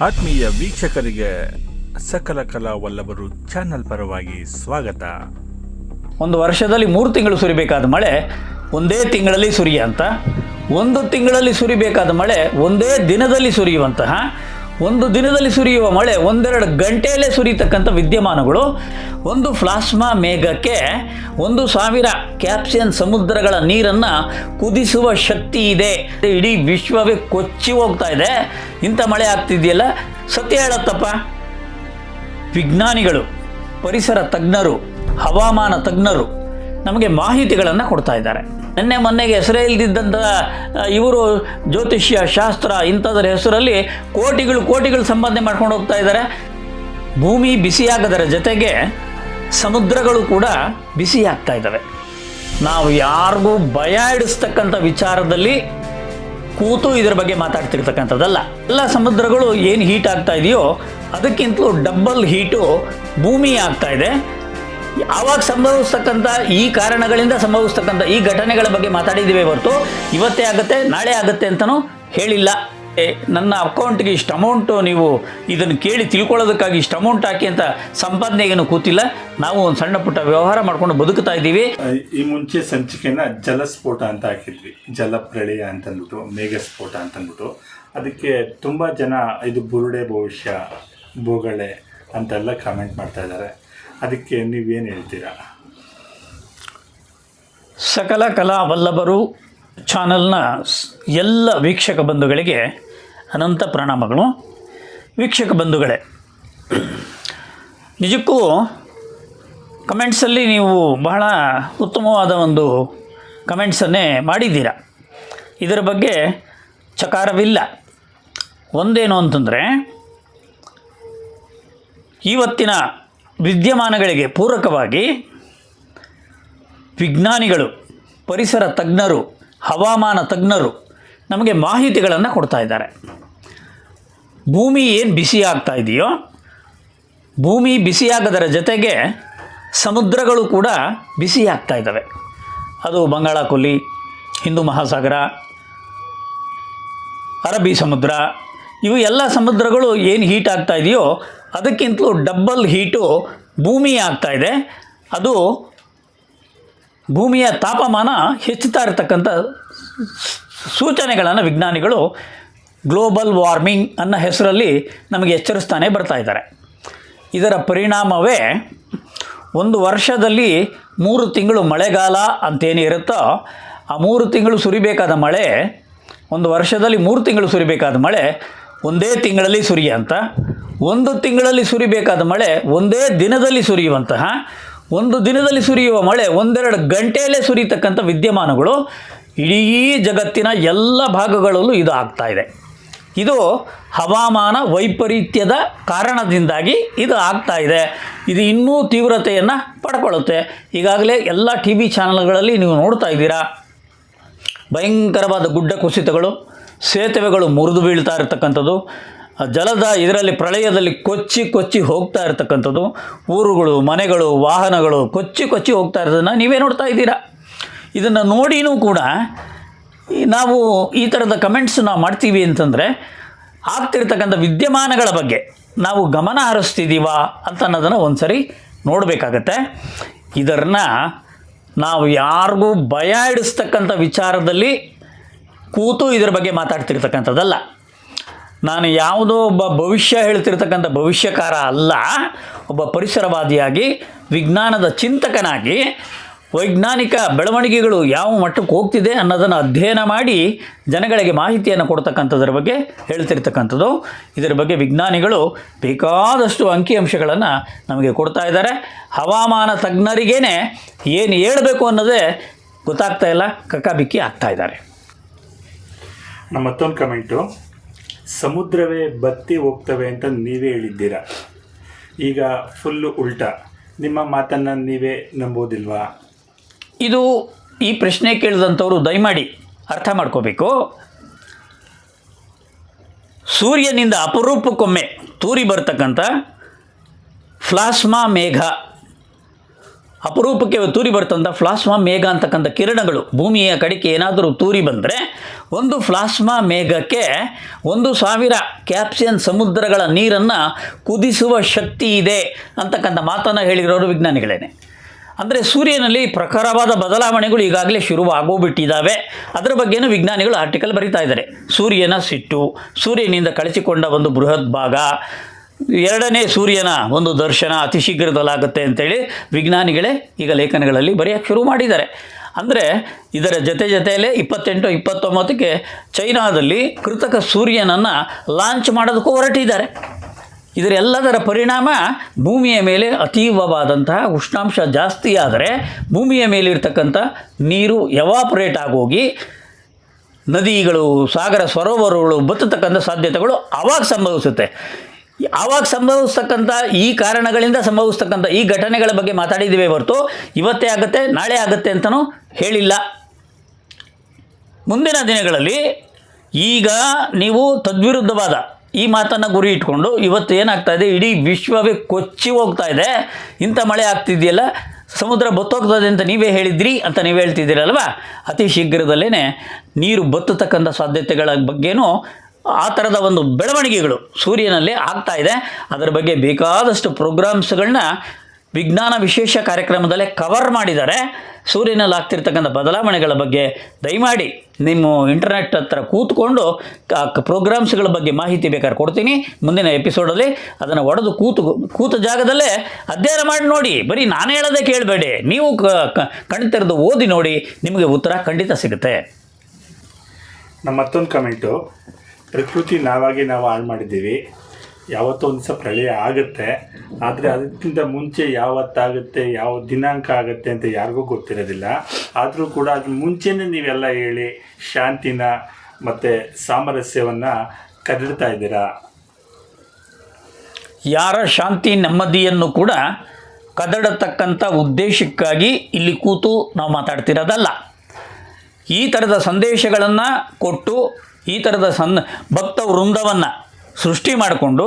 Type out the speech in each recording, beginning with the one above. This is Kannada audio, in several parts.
ಆತ್ಮೀಯ ವೀಕ್ಷಕರಿಗೆ ಸಕಲ ಕಲಾ ವಲ್ಲಭರು ಚಾನಲ್ ಪರವಾಗಿ ಸ್ವಾಗತ. ಒಂದು ವರ್ಷದಲ್ಲಿ ಮೂರು ತಿಂಗಳು ಸುರಿಬೇಕಾದ ಮಳೆ ಒಂದೇ ತಿಂಗಳಲ್ಲಿ ಸುರಿಯಂತ, ಒಂದು ತಿಂಗಳಲ್ಲಿ ಸುರಿಬೇಕಾದ ಮಳೆ ಒಂದೇ ದಿನದಲ್ಲಿ ಸುರಿಯುವಂತಹ ಒಂದು ದಿನದಲ್ಲಿ ಸುರಿಯುವ ಮಳೆ ಒಂದೆರಡು ಗಂಟೆಯಲ್ಲೇ ಸುರಿಯತಕ್ಕಂಥ ವಿದ್ಯಮಾನಗಳು, ಒಂದು ಫ್ಲಾಸ್ಮಾ ಮೇಘಕ್ಕೆ ಒಂದು ಸಾವಿರ ಕ್ಯಾಪ್ಸಿಯನ್ ಸಮುದ್ರಗಳ ನೀರನ್ನು ಕುದಿಸುವ ಶಕ್ತಿ ಇದೆ. ಇಡೀ ವಿಶ್ವವೇ ಕೊಚ್ಚಿ ಹೋಗ್ತಾ ಇದೆ. ಇಂಥ ಮಳೆ ಆಗ್ತಿದೆಯಲ್ಲ? ಸತ್ಯ ಹೇಳತ್ತಪ್ಪ. ವಿಜ್ಞಾನಿಗಳು, ಪರಿಸರ ತಜ್ಞರು, ಹವಾಮಾನ ತಜ್ಞರು ನಮಗೆ ಮಾಹಿತಿಗಳನ್ನು ಕೊಡ್ತಾ ಇದ್ದಾರೆ. ನಿನ್ನೆ ಮೊನ್ನೆಗೆ ಹೆಸರೇ ಇಲ್ದಿದ್ದಂಥ ಇವರು ಜ್ಯೋತಿಷ್ಯ ಶಾಸ್ತ್ರ ಇಂಥದ್ರ ಹೆಸರಲ್ಲಿ ಕೋಟಿಗಳು ಕೋಟಿಗಳು ಸಂಪಾದನೆ ಮಾಡ್ಕೊಂಡು ಹೋಗ್ತಾ ಇದ್ದಾರೆ. ಭೂಮಿ ಬಿಸಿಯಾಗದರ ಜೊತೆಗೆ ಸಮುದ್ರಗಳು ಕೂಡ ಬಿಸಿಯಾಗ್ತಾ ಇದ್ದಾವೆ. ನಾವು ಯಾರಿಗೂ ಭಯ ಇಡಿಸ್ತಕ್ಕಂಥ ವಿಚಾರದಲ್ಲಿ ಕೂತು ಇದರ ಬಗ್ಗೆ ಮಾತಾಡ್ತಿರ್ತಕ್ಕಂಥದ್ದಲ್ಲ. ಎಲ್ಲ ಸಮುದ್ರಗಳು ಏನು ಹೀಟ್ ಆಗ್ತಾ ಇದೆಯೋ ಅದಕ್ಕಿಂತಲೂ ಡಬ್ಬಲ್ ಹೀಟು ಭೂಮಿ ಆಗ್ತಾ ಇದೆ. ಆವಾಗ ಸಂಭವಿಸ್ತಕ್ಕಂಥ ಈ ಕಾರಣಗಳಿಂದ ಸಂಭವಿಸ್ತಕ್ಕಂಥ ಈ ಘಟನೆಗಳ ಬಗ್ಗೆ ಮಾತಾಡಿದ್ದೀವಿ ಹೊರತು. ಇವತ್ತೇ ಆಗುತ್ತೆ, ನಾಳೆ ಆಗುತ್ತೆ ಅಂತಲೂ ಹೇಳಿಲ್ಲ. ನನ್ನ ಅಕೌಂಟ್ಗೆ ಇಷ್ಟು ಅಮೌಂಟು ನೀವು ಇದನ್ನು ಕೇಳಿ ತಿಳ್ಕೊಳ್ಳೋದಕ್ಕಾಗಿ ಇಷ್ಟು ಅಮೌಂಟ್ ಹಾಕಿ ಅಂತ ಸಂಪಾದನೆಗೇನು ಕೂತಿಲ್ಲ. ನಾವು ಒಂದು ಸಣ್ಣ ಪುಟ್ಟ ವ್ಯವಹಾರ ಮಾಡ್ಕೊಂಡು ಬದುಕ್ತಾ ಇದ್ದೀವಿ. ಈ ಮುಂಚೆ ಸಂಚಿಕೆನ ಜಲಸ್ಫೋಟ ಅಂತ ಹಾಕಿದ್ವಿ. ಜಲಪ್ರಳಯ ಅಂತಂದ್ಬಿಟ್ಟು, ಮೇಘಸ್ಫೋಟ ಅಂತಂದ್ಬಿಟ್ಟು. ಅದಕ್ಕೆ ತುಂಬ ಜನ ಇದು ಬುರುಡೆ ಭವಿಷ್ಯ ಬೊಗಳೆ ಅಂತೆಲ್ಲ ಕಾಮೆಂಟ್ ಮಾಡ್ತಾ ಇದ್ದಾರೆ. ಅದಕ್ಕೆ ನೀವೇನು ಹೇಳ್ತೀರಾ? ಸಕಲ ಕಲಾ ವಲ್ಲಭರು ಚಾನಲ್ನ ಎಲ್ಲ ವೀಕ್ಷಕ ಬಂಧುಗಳಿಗೆ ಅನಂತ ಪ್ರಣಾಮಗಳು. ವೀಕ್ಷಕ ಬಂಧುಗಳೇ, ನಿಜಕ್ಕೂ ಕಮೆಂಟ್ಸಲ್ಲಿ ನೀವು ಬಹಳ ಉತ್ತಮವಾದ ಒಂದು ಕಮೆಂಟ್ಸನ್ನೇ ಮಾಡಿದ್ದೀರ? ಇದರ ಬಗ್ಗೆ ಚಕಾರವಿಲ್ಲ. ಒಂದೇನು ಅಂತಂದರೆ, ಇವತ್ತಿನ ವಿದ್ಯಮಾನಗಳಿಗೆ ಪೂರಕವಾಗಿ ವಿಜ್ಞಾನಿಗಳು, ಪರಿಸರ ತಜ್ಞರು, ಹವಾಮಾನ ತಜ್ಞರು ನಮಗೆ ಮಾಹಿತಿಗಳನ್ನು ಕೊಡ್ತಾ ಇದ್ದಾರೆ. ಭೂಮಿ ಏನು ಬಿಸಿ ಆಗ್ತಾ ಇದೆಯೋ, ಭೂಮಿ ಬಿಸಿಯಾಗದರ ಜೊತೆಗೆ ಸಮುದ್ರಗಳು ಕೂಡ ಬಿಸಿ ಆಗ್ತಾ ಇದ್ದಾವೆ. ಅದು ಬಂಗಾಳ ಕೊಲ್ಲಿ ಹಿಂದೂ ಮಹಾಸಾಗರ, ಅರಬ್ಬಿ ಸಮುದ್ರ, ಇವು ಎಲ್ಲ ಸಮುದ್ರಗಳು ಏನು ಹೀಟ್ ಆಗ್ತಾ ಇದೆಯೋ ಅದಕ್ಕಿಂತಲೂ ಡಬ್ಬಲ್ ಹೀಟು ಭೂಮಿ ಆಗ್ತಾ ಇದೆ. ಅದು ಭೂಮಿಯ ತಾಪಮಾನ ಹೆಚ್ಚುತ್ತಾ ಇರತಕ್ಕಂಥ ಸೂಚನೆಗಳನ್ನು ವಿಜ್ಞಾನಿಗಳು ಗ್ಲೋಬಲ್ ವಾರ್ಮಿಂಗ್ ಅನ್ನೋ ಹೆಸರಲ್ಲಿ ನಮಗೆ ಎಚ್ಚರಿಸ್ತಾನೆ ಬರ್ತಾ ಇದ್ದಾರೆ. ಇದರ ಪರಿಣಾಮವೇ ಒಂದು ವರ್ಷದಲ್ಲಿ ಮೂರು ತಿಂಗಳು ಮಳೆಗಾಲ ಅಂತೇನು ಇರುತ್ತೋ, ಆ ಮೂರು ತಿಂಗಳು ಸುರಿಬೇಕಾದ ಮಳೆ, ಒಂದು ವರ್ಷದಲ್ಲಿ ಮೂರು ತಿಂಗಳು ಸುರಿಬೇಕಾದ ಮಳೆ ಒಂದೇ ತಿಂಗಳಲ್ಲಿ ಸುರಿಯುವಂಥ ಒಂದು ತಿಂಗಳಲ್ಲಿ ಸುರಿಬೇಕಾದ ಮಳೆ ಒಂದೇ ದಿನದಲ್ಲಿ ಸುರಿಯುವಂತಹ, ಒಂದು ದಿನದಲ್ಲಿ ಸುರಿಯುವ ಮಳೆ ಒಂದೆರಡು ಗಂಟೆಯಲ್ಲೇ ಸುರಿತಕ್ಕಂಥ ವಿದ್ಯಮಾನಗಳು ಇಡೀ ಜಗತ್ತಿನ ಎಲ್ಲ ಭಾಗಗಳಲ್ಲೂ ಇದು ಆಗ್ತಾ ಇದೆ. ಇದು ಹವಾಮಾನ ವೈಪರೀತ್ಯದ ಕಾರಣದಿಂದಾಗಿ ಇದು ಆಗ್ತಾ ಇದೆ. ಇದು ಇನ್ನೂ ತೀವ್ರತೆಯನ್ನು ಪಡ್ಕೊಳ್ಳುತ್ತೆ. ಈಗಾಗಲೇ ಎಲ್ಲ ಟಿ ವಿ ಚಾನಲ್ಗಳಲ್ಲಿ ನೀವು ನೋಡ್ತಾ ಇದ್ದೀರಾ, ಭಯಂಕರವಾದ ಗುಡ್ಡ ಕುಸಿತಗಳು, ಸೇತುವೆಗಳು ಮುರಿದು ಬೀಳ್ತಾ ಇರತಕ್ಕಂಥದ್ದು ಜಲದ ಇದರಲ್ಲಿ ಪ್ರಳಯದಲ್ಲಿ ಕೊಚ್ಚಿ ಕೊಚ್ಚಿ ಹೋಗ್ತಾ ಇರತಕ್ಕಂಥದ್ದು. ಊರುಗಳು, ಮನೆಗಳು, ವಾಹನಗಳು ಕೊಚ್ಚಿ ಕೊಚ್ಚಿ ಹೋಗ್ತಾ ಇರೋದನ್ನು ನೀವೇ ನೋಡ್ತಾ ಇದ್ದೀರಾ. ಇದನ್ನು ನೋಡಿನೂ ಕೂಡ ನಾವು ಈ ಥರದ ಕಮೆಂಟ್ಸ್ ನಾವು ಮಾಡ್ತೀವಿ ಅಂತಂದರೆ ಆಗ್ತಿರ್ತಕ್ಕಂಥ ವಿದ್ಯಮಾನಗಳ ಬಗ್ಗೆ ನಾವು ಗಮನ ಹರಿಸ್ತಿದ್ದೀವಾ ಅಂತ ಅನ್ನೋದನ್ನು ಒಂದು ಸರಿ ನೋಡಬೇಕಾಗತ್ತೆ. ಇದನ್ನು ನಾವು ಯಾರಿಗೂ ಭಯ ಇಡಿಸ್ತಕ್ಕಂಥ ವಿಚಾರದಲ್ಲಿ ಕೂತು ಇದರ ಬಗ್ಗೆ ಮಾತಾಡ್ತಿರ್ತಕ್ಕಂಥದ್ದಲ್ಲ. ನಾನು ಯಾವುದೋ ಒಬ್ಬ ಭವಿಷ್ಯ ಹೇಳ್ತಿರ್ತಕ್ಕಂಥ ಭವಿಷ್ಯಕಾರ ಅಲ್ಲ, ಒಬ್ಬ ಪರಿಸರವಾದಿಯಾಗಿ, ವಿಜ್ಞಾನದ ಚಿಂತಕನಾಗಿ, ವೈಜ್ಞಾನಿಕ ಬೆಳವಣಿಗೆಗಳು ಯಾವ ಮಟ್ಟಕ್ಕೆ ಹೋಗ್ತಿದೆ ಅನ್ನೋದನ್ನು ಅಧ್ಯಯನ ಮಾಡಿ ಜನಗಳಿಗೆ ಮಾಹಿತಿಯನ್ನು ಕೊಡ್ತಕ್ಕಂಥದ್ರ ಬಗ್ಗೆ ಹೇಳ್ತಿರ್ತಕ್ಕಂಥದ್ದು. ಇದರ ಬಗ್ಗೆ ವಿಜ್ಞಾನಿಗಳು ಬೇಕಾದಷ್ಟು ಅಂಕಿಅಂಶಗಳನ್ನು ನಮಗೆ ಕೊಡ್ತಾ ಇದ್ದಾರೆ. ಹವಾಮಾನ ತಜ್ಞರಿಗೇನೆ ಏನು ಹೇಳಬೇಕು ಅನ್ನೋದೇ ಗೊತ್ತಾಗ್ತಾ ಇಲ್ಲ, ಕಕ್ಕಾಬಿಕ್ಕಿ ಆಗ್ತಾ ಇದ್ದಾರೆ. ನಮ್ಮ ಮತ್ತೊಂದು ಕಮೆಂಟು. ಸಮುದ್ರವೇ ಬತ್ತಿ ಹೋಗ್ತವೆ ಅಂತ ನೀವೇ ಹೇಳಿದ್ದೀರಾ? ಈಗ ಫುಲ್ಲು ಉಲ್ಟಾ. ನಿಮ್ಮ ಮಾತನ್ನು ನೀವೇ ನಂಬೋದಿಲ್ವಾ? ಇದು ಈ ಪ್ರಶ್ನೆ ಕೇಳಿದಂಥವರು ದಯಮಾಡಿ ಅರ್ಥ ಮಾಡ್ಕೋಬೇಕು. ಸೂರ್ಯನಿಂದ ಅಪರೂಪಕ್ಕೊಮ್ಮೆ ತೂರಿ ಬರ್ತಕ್ಕಂಥ ಫ್ಲಾಸ್ಮಾ ಮೇಘ ಅಪರೂಪಕ್ಕೆ ತೂರಿ ಬರ್ತಂಥ ಫ್ಲಾಸ್ಮಾ ಮೇಘ ಅಂತಕ್ಕಂಥ ಕಿರಣಗಳು. ಭೂಮಿಯ ಕಡೆಗೆ ಏನಾದರೂ ತೂರಿ ಬಂದರೆ ಒಂದು ಫ್ಲಾಸ್ಮಾ ಮೇಘಕ್ಕೆ ಒಂದು ಸಾವಿರ ಕ್ಯಾಪ್ಸಿಯನ್ ಸಮುದ್ರಗಳ ನೀರನ್ನು ಕುದಿಸುವ ಶಕ್ತಿ ಇದೆ ಅಂತಕ್ಕಂಥ ಮಾತನ್ನು ಹೇಳಿರೋರು ವಿಜ್ಞಾನಿಗಳೇನೆ. ಅಂದರೆ ಸೂರ್ಯನಲ್ಲಿ ಪ್ರಖರವಾದ ಬದಲಾವಣೆಗಳು ಈಗಾಗಲೇ ಶುರುವಾಗೋಗ್ಬಿಟ್ಟಿದ್ದಾವೆ ಅದರ ಬಗ್ಗೆನೂ ವಿಜ್ಞಾನಿಗಳು ಆರ್ಟಿಕಲ್ ಬರೀತಾ ಇದ್ದಾರೆ. ಸೂರ್ಯನ ಸಿಟ್ಟು, ಸೂರ್ಯನಿಂದ ಕಳಚಿಕೊಂಡ ಒಂದು ಬೃಹತ್ ಭಾಗ ಎರಡನೇ ಸೂರ್ಯನ ಒಂದು ದರ್ಶನ ಅತಿ ಶೀಘ್ರದಲ್ಲಾಗುತ್ತೆ ಅಂತೇಳಿ ವಿಜ್ಞಾನಿಗಳೇ ಈಗ ಲೇಖನಗಳಲ್ಲಿ ಬರೆಯೋಕ್ಕೆ ಶುರು ಮಾಡಿದ್ದಾರೆ. ಅಂದರೆ ಇದರ ಜೊತೆ ಜೊತೆಯಲ್ಲೇ ಇಪ್ಪತ್ತೆಂಟು, ಇಪ್ಪತ್ತೊಂಬತ್ತಕ್ಕೆ ಚೈನಾದಲ್ಲಿ ಕೃತಕ ಸೂರ್ಯನನ್ನು ಲಾಂಚ್ ಮಾಡೋದಕ್ಕೂ ಹೊರಟಿದ್ದಾರೆ. ಇದರೆಲ್ಲದರ ಪರಿಣಾಮ ಭೂಮಿಯ ಮೇಲೆ ಅತೀವವಾದಂತಹ ಉಷ್ಣಾಂಶ ಜಾಸ್ತಿ ಆದರೆ ಭೂಮಿಯ ಮೇಲಿರ್ತಕ್ಕಂಥ ನೀರು ಎವಾಪರೇಟ್ ಆಗೋಗಿ ನದಿಗಳು, ಸಾಗರ, ಸರೋವರಗಳು ಬತ್ತತಕ್ಕಂಥ ಸಾಧ್ಯತೆಗಳು ಆವಾಗ ಸಂಭವಿಸುತ್ತೆ. ಆವಾಗ ಸಂಭವಿಸ್ತಕ್ಕಂಥ ಈ ಕಾರಣಗಳಿಂದ ಸಂಭವಿಸ್ತಕ್ಕಂಥ ಈ ಘಟನೆಗಳ ಬಗ್ಗೆ ಮಾತಾಡಿದ್ದೀವಿ ಹೊರತು ಇವತ್ತೇ ಆಗುತ್ತೆ, ನಾಳೆ ಆಗುತ್ತೆ ಅಂತಲೂ ಹೇಳಿಲ್ಲ. ಮುಂದಿನ ದಿನಗಳಲ್ಲಿ ಈಗ ನೀವು ತದ್ವಿರುದ್ಧವಾದ ಈ ಮಾತನ್ನು ಗುರಿ ಇಟ್ಕೊಂಡು ಇವತ್ತು ಏನಾಗ್ತಾ ಇದೆ, ಇಡೀ ವಿಶ್ವವೇ ಕೊಚ್ಚಿ ಹೋಗ್ತಾ ಇದೆ, ಇಂಥ ಮಳೆ ಆಗ್ತಿದೆಯಲ್ಲ, ಸಮುದ್ರ ಬತ್ತೋಗ್ತದೆ ಅಂತ ನೀವೇ ಹೇಳಿದ್ರಿ ಅಂತ ನೀವು ಹೇಳ್ತಿದ್ದೀರಲ್ವಾ? ಅತಿ ಶೀಘ್ರದಲ್ಲೇ ನೀರು ಬತ್ತತಕ್ಕಂಥ ಸಾಧ್ಯತೆಗಳ ಬಗ್ಗೆನೂ ಆ ಥರದ ಒಂದು ಬೆಳವಣಿಗೆಗಳು ಸೂರ್ಯನಲ್ಲಿ ಆಗ್ತಾ ಇದೆ. ಅದರ ಬಗ್ಗೆ ಬೇಕಾದಷ್ಟು ಪ್ರೋಗ್ರಾಮ್ಸ್ಗಳನ್ನ ವಿಜ್ಞಾನ ವಿಶೇಷ ಕಾರ್ಯಕ್ರಮದಲ್ಲೇ ಕವರ್ ಮಾಡಿದ್ದಾರೆ. ಸೂರ್ಯನಲ್ಲಿ ಆಗ್ತಿರ್ತಕ್ಕಂಥ ಬದಲಾವಣೆಗಳ ಬಗ್ಗೆ ದಯಮಾಡಿ ನಿಮ್ಮ ಇಂಟರ್ನೆಟ್ ಹತ್ರ ಕೂತ್ಕೊಂಡು ಪ್ರೋಗ್ರಾಮ್ಸ್ಗಳ ಬಗ್ಗೆ ಮಾಹಿತಿ ಬೇಕಾದ್ರೆ ಕೊಡ್ತೀನಿ. ಮುಂದಿನ ಎಪಿಸೋಡಲ್ಲಿ ಅದನ್ನು ಒಡೆದು ಕೂತು, ಕೂತ ಜಾಗದಲ್ಲೇ ಅಧ್ಯಯನ ಮಾಡಿ ನೋಡಿ. ಬರೀ ನಾನು ಹೇಳೋದೇ ಕೇಳಬೇಡಿ. ನೀವು ಕ- ಕ- ಓದಿ ನೋಡಿ ನಿಮಗೆ ಉತ್ತರ ಖಂಡಿತ ಸಿಗುತ್ತೆ. ನಮ್ಮ ಮತ್ತೊಂದು ಕಮೆಂಟು ಪ್ರಕೃತಿ ನಾವಾಗಿ ನಾವು ಹಾಳು ಮಾಡಿದ್ದೀವಿ. ಯಾವತ್ತೋ ಒಂದು ದಿವಸ ಪ್ರಳಯ ಆಗುತ್ತೆ. ಆದರೆ ಅದಕ್ಕಿಂತ ಮುಂಚೆ ಯಾವತ್ತಾಗುತ್ತೆ, ಯಾವ ದಿನಾಂಕ ಆಗುತ್ತೆ ಅಂತ ಯಾರಿಗೂ ಗೊತ್ತಿರೋದಿಲ್ಲ. ಆದರೂ ಕೂಡ ಅದ್ರ ಮುಂಚೆನೇ ನೀವೆಲ್ಲ ಹೇಳಿ ಶಾಂತಿನ ಮತ್ತು ಸಾಮರಸ್ಯವನ್ನು ಕದಡ್ತಾ ಇದ್ದೀರಾ? ಯಾರ ಶಾಂತಿ ನೆಮ್ಮದಿಯನ್ನು ಕೂಡ ಕದಡತಕ್ಕಂಥ ಉದ್ದೇಶಕ್ಕಾಗಿ ಇಲ್ಲಿ ಕೂತು ನಾವು ಮಾತಾಡ್ತಿರೋದಲ್ಲ. ಈ ಥರದ ಸಂದೇಶಗಳನ್ನು ಕೊಟ್ಟು ಈ ಥರದ ಸನ್ ಭಕ್ತ ವೃಂದವನ್ನು ಸೃಷ್ಟಿ ಮಾಡಿಕೊಂಡು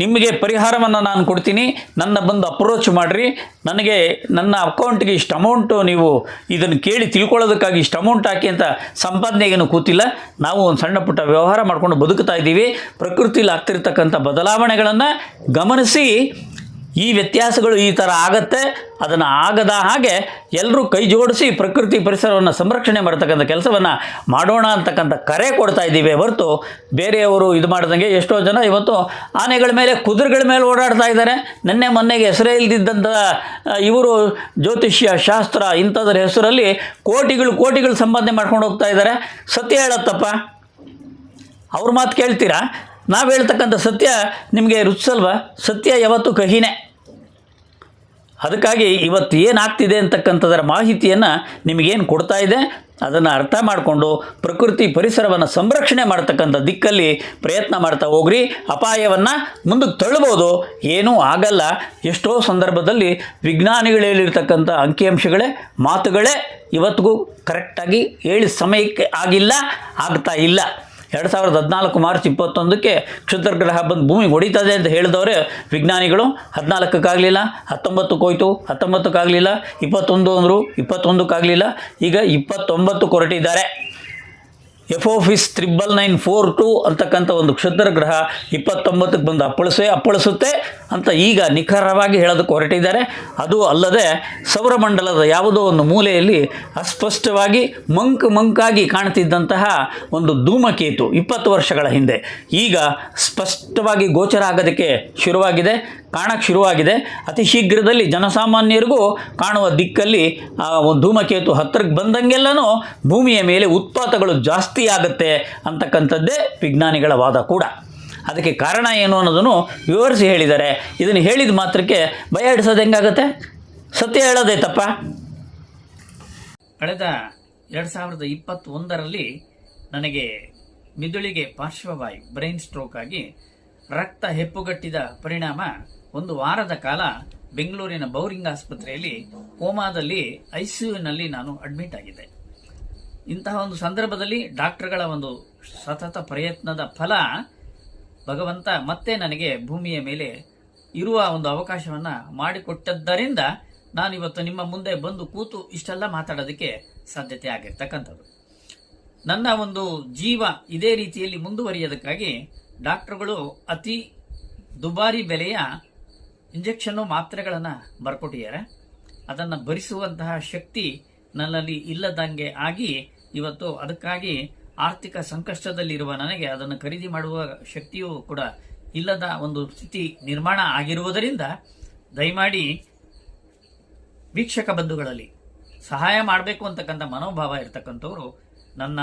ನಿಮಗೆ ಪರಿಹಾರವನ್ನು ನಾನು ಕೊಡ್ತೀನಿ, ನನ್ನ ಬಂದು ಅಪ್ರೋಚ್ ಮಾಡಿರಿ, ನನಗೆ ನನ್ನ ಅಕೌಂಟ್ಗೆ ಇಷ್ಟು ಅಮೌಂಟು ನೀವು ಇದನ್ನು ಕೇಳಿ ತಿಳ್ಕೊಳ್ಳೋದಕ್ಕಾಗಿ ಇಷ್ಟು ಅಮೌಂಟ್ ಹಾಕಿ ಅಂತ ಸಂಪಾದನೆಗೇನು ಕೂತಿಲ್ಲ. ನಾವು ಒಂದು ಸಣ್ಣ ಪುಟ್ಟ ವ್ಯವಹಾರ ಮಾಡ್ಕೊಂಡು ಬದುಕ್ತಾ ಇದ್ದೀವಿ. ಪ್ರಕೃತಿಯಲ್ಲಿ ಆಗ್ತಿರ್ತಕ್ಕಂಥ ಬದಲಾವಣೆಗಳನ್ನು ಗಮನಿಸಿ ಈ ವ್ಯತ್ಯಾಸಗಳು ಈ ಥರ ಆಗತ್ತೆ. ಅದನ್ನು ಆಗದ ಹಾಗೆ ಎಲ್ಲರೂ ಕೈ ಜೋಡಿಸಿ ಪ್ರಕೃತಿ ಪರಿಸರವನ್ನು ಸಂರಕ್ಷಣೆ ಮಾಡ್ತಕ್ಕಂಥ ಕೆಲಸವನ್ನು ಮಾಡೋಣ ಅಂತಕ್ಕಂಥ ಕರೆ ಕೊಡ್ತಾ ಇದ್ದೀವಿ. ಹೊರತು ಬೇರೆಯವರು ಇದು ಮಾಡಿದಂಗೆ ಎಷ್ಟೋ ಜನ ಇವತ್ತು ಆನೆಗಳ ಮೇಲೆ, ಕುದುರೆಗಳ ಮೇಲೆ ಓಡಾಡ್ತಾ ಇದ್ದಾರೆ. ನಿನ್ನೆ ಮೊನ್ನೆಗೆ ಹೆಸರೇ ಇಲ್ದಿದ್ದಂಥ ಇವರು ಜ್ಯೋತಿಷ್ಯ ಶಾಸ್ತ್ರ ಇಂಥದ್ರ ಹೆಸರಲ್ಲಿ ಕೋಟಿಗಳು ಕೋಟಿಗಳು ಸಂಪಾದನೆ ಮಾಡ್ಕೊಂಡು ಹೋಗ್ತಾ ಇದ್ದಾರೆ. ಸತ್ಯ ಹೇಳತ್ತಪ್ಪ. ಅವ್ರ ಮಾತು ಕೇಳ್ತೀರಾ? ನಾವು ಹೇಳ್ತಕ್ಕಂಥ ಸತ್ಯ ನಿಮಗೆ ರುಚಿಸಲ್ವ? ಸತ್ಯ ಯಾವತ್ತೂ ಕಹಿನೇ. ಅದಕ್ಕಾಗಿ ಇವತ್ತು ಏನಾಗ್ತಿದೆ ಅಂತಕ್ಕಂಥದರ ಮಾಹಿತಿಯನ್ನು ನಿಮಗೇನು ಕೊಡ್ತಾ ಇದೆ, ಅದನ್ನು ಅರ್ಥ ಮಾಡಿಕೊಂಡು ಪ್ರಕೃತಿ ಪರಿಸರವನ್ನು ಸಂರಕ್ಷಣೆ ಮಾಡ್ತಕ್ಕಂಥ ದಿಕ್ಕಲ್ಲಿ ಪ್ರಯತ್ನ ಮಾಡ್ತಾ ಹೋಗ್ರಿ. ಅಪಾಯವನ್ನು ಮುಂದಕ್ಕೆ ತಳ್ಬೋದು. ಏನೂ ಆಗಲ್ಲ. ಎಷ್ಟೋ ಸಂದರ್ಭದಲ್ಲಿ ವಿಜ್ಞಾನಿಗಳು ಹೇಳಿರ್ತಕ್ಕಂಥ ಅಂಕಿಅಂಶಗಳೇ, ಮಾತುಗಳೇ ಇವತ್ತಿಗೂ ಕರೆಕ್ಟಾಗಿ ಹೇಳಿ ಸಮಯಕ್ಕೆ ಆಗಿಲ್ಲ, ಆಗ್ತಾ ಇಲ್ಲ. ಎರಡು ಸಾವಿರದ ಹದಿನಾಲ್ಕು ಮಾರ್ಚ್ ಇಪ್ಪತ್ತೊಂದಕ್ಕೆ ಕ್ಷುದ್ರಗ್ರಹ ಬಂದು ಭೂಮಿಗೆ ಹೊಡಿತದೆ ಅಂತ ಹೇಳಿದವರೇ ವಿಜ್ಞಾನಿಗಳು. ಹದಿನಾಲ್ಕಕ್ಕಾಗಲಿಲ್ಲ ಹತ್ತೊಂಬತ್ತಕ್ಕೆ ಹೋಯ್ತು ಹತ್ತೊಂಬತ್ತಕ್ಕಾಗಲಿಲ್ಲ, ಇಪ್ಪತ್ತೊಂದು ಅಂದರು ಇಪ್ಪತ್ತೊಂದಕ್ಕಾಗಲಿಲ್ಲ, ಈಗ ಇಪ್ಪತ್ತೊಂಬತ್ತು ಹೊರಟಿದ್ದಾರೆ ಎಫೋಫಿಸ್ ತ್ರಿಬಲ್ ನೈನ್ ಫೋರ್ ಟು ಅಂತಕ್ಕಂಥ ಒಂದು ಕ್ಷುದ್ರ ಗ್ರಹ ಇಪ್ಪತ್ತೊಂಬತ್ತಕ್ಕೆ ಬಂದು ಅಪ್ಪಳಿಸೇ ಅಪ್ಪಳಿಸುತ್ತೆ ಅಂತ ಈಗ ನಿಖರವಾಗಿ ಹೇಳೋದಕ್ಕೆ ಹೊರಟಿದ್ದಾರೆ. ಅದು ಅಲ್ಲದೆ ಸೌರಮಂಡಲದ ಯಾವುದೋ ಒಂದು ಮೂಲೆಯಲ್ಲಿ ಅಸ್ಪಷ್ಟವಾಗಿ ಮಂಕ್ ಮಂಕಾಗಿ ಕಾಣ್ತಿದ್ದಂತಹ ಒಂದು ಧೂಮಕೇತು ಇಪ್ಪತ್ತು ವರ್ಷಗಳ ಹಿಂದೆ. ಈಗ ಸ್ಪಷ್ಟವಾಗಿ ಗೋಚರ ಆಗೋದಕ್ಕೆ ಶುರುವಾಗಿದೆ, ಕಾಣಕ್ಕೆ ಶುರುವಾಗಿದೆ. ಅತಿ ಶೀಘ್ರದಲ್ಲಿ ಜನಸಾಮಾನ್ಯರಿಗೂ ಕಾಣುವ ದಿಕ್ಕಲ್ಲಿ ಆ ಒಂದು ಧೂಮಕೇತು ಹತ್ತಿರಕ್ಕೆ ಬಂದಂಗೆಲ್ಲನೂ ಭೂಮಿಯ ಮೇಲೆ ಉತ್ಪಾತಗಳು ಜಾಸ್ತಿ ಆಗುತ್ತೆ ಅಂತಕ್ಕಂಥದ್ದೇ ವಿಜ್ಞಾನಿಗಳ ವಾದ ಕೂಡ. ಅದಕ್ಕೆ ಕಾರಣ ಏನು ಅನ್ನೋದನ್ನು ವಿವರಿಸಿ ಹೇಳಿದ್ದಾರೆ ಇದನ್ನು ಹೇಳಿದ ಮಾತ್ರಕ್ಕೆ ಭಯ ಹಿಡಿಸೋದು ಹೆಂಗಾಗುತ್ತೆ? ಸತ್ಯ ಹೇಳೋದೇ ತಪ್ಪ ಕಳೆದ ಎರಡು ಸಾವಿರದ ಇಪ್ಪತ್ತೊಂದರಲ್ಲಿ ನನಗೆ ಮಿದುಳಿಗೆ ಪಾರ್ಶ್ವವಾಯು, ಬ್ರೈನ್ ಸ್ಟ್ರೋಕ್ ಆಗಿ ರಕ್ತ ಹೆಪ್ಪುಗಟ್ಟಿದ ಪರಿಣಾಮ ಒಂದು ವಾರದ ಕಾಲ ಬೆಂಗಳೂರಿನ ಬೌರಿಂಗ್ ಆಸ್ಪತ್ರೆಯಲ್ಲಿ ಕೋಮಾದಲ್ಲಿ ಐಸಿಯುನಲ್ಲಿ ನಾನು ಅಡ್ಮಿಟ್ ಆಗಿದ್ದೆ. ಇಂತಹ ಒಂದು ಸಂದರ್ಭದಲ್ಲಿ ಡಾಕ್ಟರ್ಗಳ ಒಂದು ಸತತ ಪ್ರಯತ್ನದ ಫಲ ಭಗವಂತ ಮತ್ತೆ ನನಗೆ ಭೂಮಿಯ ಮೇಲೆ ಇರುವ ಒಂದು ಅವಕಾಶವನ್ನು ಮಾಡಿಕೊಟ್ಟದ್ದರಿಂದ ನಾನಿವತ್ತು ನಿಮ್ಮ ಮುಂದೆ ಬಂದು ಕೂತು ಇಷ್ಟೆಲ್ಲ ಮಾತಾಡೋದಕ್ಕೆ ಸಾಧ್ಯತೆ ಆಗಿರ್ತಕ್ಕಂಥದ್ದು. ನನ್ನ ಒಂದು ಜೀವ ಇದೇ ರೀತಿಯಲ್ಲಿ ಮುಂದುವರಿಯೋದಕ್ಕಾಗಿ ಡಾಕ್ಟರ್ಗಳು ಅತಿ ದುಬಾರಿ ಬೆಲೆಯ ಇಂಜೆಕ್ಷನ್ನು ಮಾತ್ರೆಗಳನ್ನು ಬರ್ಕೊಟ್ಟಿದ್ದಾರೆ. ಅದನ್ನು ಭರಿಸುವಂತಹ ಶಕ್ತಿ ನನ್ನಲ್ಲಿ ಇಲ್ಲದಂಗೆ ಆಗಿ ಇವತ್ತು ಅದಕ್ಕಾಗಿ ಆರ್ಥಿಕ ಸಂಕಷ್ಟದಲ್ಲಿರುವ ನನಗೆ ಅದನ್ನು ಖರೀದಿ ಮಾಡುವ ಶಕ್ತಿಯೂ ಕೂಡ ಇಲ್ಲದ ಒಂದು ಸ್ಥಿತಿ ನಿರ್ಮಾಣ ಆಗಿರುವುದರಿಂದ ದಯಮಾಡಿ ವೀಕ್ಷಕ ಬಂಧುಗಳಲ್ಲಿ ಸಹಾಯ ಮಾಡಬೇಕು ಅಂತಕ್ಕಂಥ ಮನೋಭಾವ ಇರ್ತಕ್ಕಂಥವ್ರು ನನ್ನ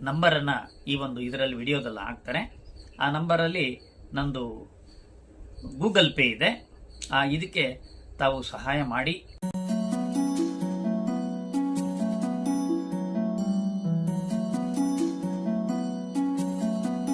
ನಂಬರನ್ನು ಈ ಒಂದು ಇದರಲ್ಲಿ ವಿಡಿಯೋದಲ್ಲಿ ಹಾಕ್ತಾರೆ. ಆ ನಂಬರಲ್ಲಿ ನಂದು ಗೂಗಲ್ ಪೇ ಇದೆ. ಆ, ಇದಕ್ಕೆ ತಾವು ಸಹಾಯ ಮಾಡಿ.